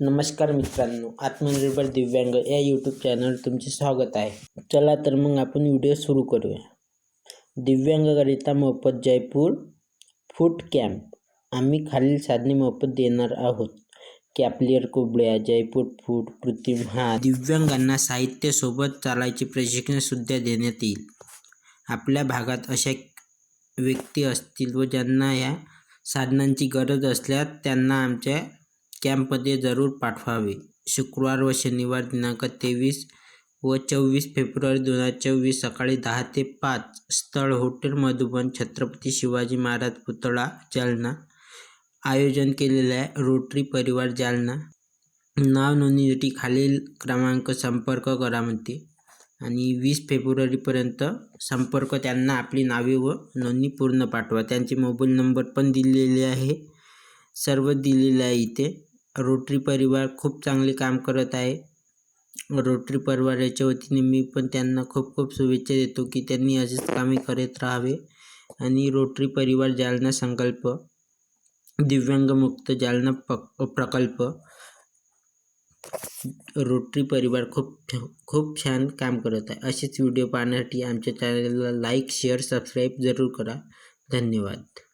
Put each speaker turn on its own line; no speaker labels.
नमस्कार मित्रांनो आत्मनिर्भर दिव्यांग या यूट्यूब चॅनलवर तुमचे स्वागत आहे. चला तर मग आपण व्हिडिओ सुरू करूया. दिव्यांगकरिता मोफत जयपूर फूट कॅम्प आम्ही खालील साधने मोफत देणार आहोत. कॅपलियर कोबड्या जयपूर फूट कृत्रिम हात. दिव्यांगांना साहित्यासोबत चालायचे प्रशिक्षणसुद्धा देण्यात येईल. आपल्या भागात अशा व्यक्ती असतील व ज्यांना या साधनांची गरज असल्यास त्यांना आमच्या कॅम्पमध्ये जरूर पाठवावे. शुक्रवार व शनिवार दिनांक तेवीस व चोवीस फेब्रुवारी दोन हजार चोवीस सकाळी दहा ते पाच स्थळ हॉटेल मधुबन छत्रपती शिवाजी महाराज पुतळा जालना. आयोजन केलेल्या आहे रोटरी परिवार जालना. नाव नोंदणीसाठी खालील क्रमांक संपर्क करा म्हणते. आणि वीस फेब्रुवारीपर्यंत संपर्क त्यांना आपली नावे व नोंदणी पूर्ण पाठवा. त्यांचे मोबाईल नंबर पण दिलेले आहे. सर्व दिलेले आहे इथे. रोटरी परिवार खूप चांगले काम करत आहे. रोटरी परिवाराच्या वतीने मी पण त्यांना खूप खूप शुभेच्छा देतो की त्यांनी असेच कामे करत राहावे आणि रोटरी परिवार जालना संकल्प दिव्यांगमुक्त जालना पक प्रकल्प. रोटरी परिवार खूप खूप छान काम करत आहे. असेच व्हिडिओ पाहण्यासाठी आमच्या चॅनलला लाईक शेअर सबस्क्राईब जरूर करा. धन्यवाद.